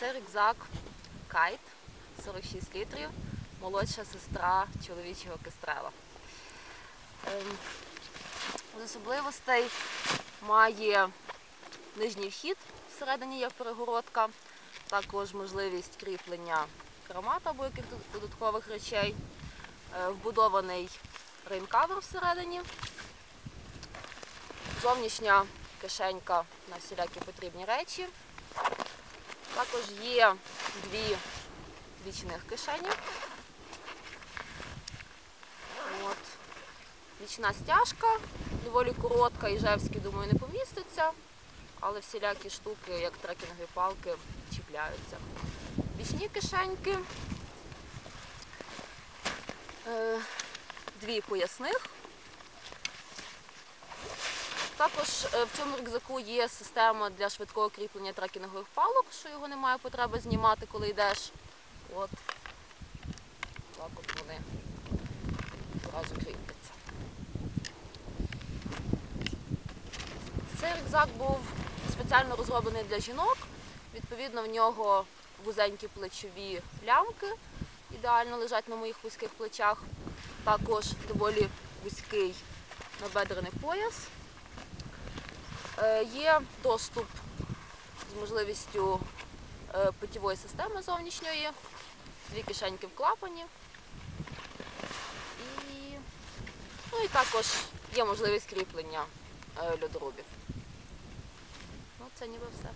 Це рюкзак Кайт 46 літрів, молодша сестра чоловічого кестрела. Ем, З особливостей має нижній вхід, всередині є перегородка, також можливість кріплення кармата або яких додаткових речей, Е, вбудований рейнкавер всередині, зовнішня кишенька на всілякі потрібні речі. Також є дві бічних кишені. От. Бічна стяжка, доволі коротка, іжевські, думаю, не поміститься, але всілякі штуки, як трекінгові палки, чіпляються. Бічні кишеньки, е, дві поясних. Також е, в цьому рюкзаку є система для швидкого кріплення трекінгових палок, що його немає потреби знімати, коли йдеш. От так от вони одразу кріпляться. Цей рюкзак був спеціально розроблений для жінок. Відповідно, в нього вузенькі плечові лямки, ідеально лежать на моїх вузьких плечах. Також доволі вузький набедрений пояс. Е, Є доступ з можливістю питєвої системи зовнішньої, дві кишеньки в клапані. І, ну і також є можливість кріплення е, льодорубів. Ну, це ніби все.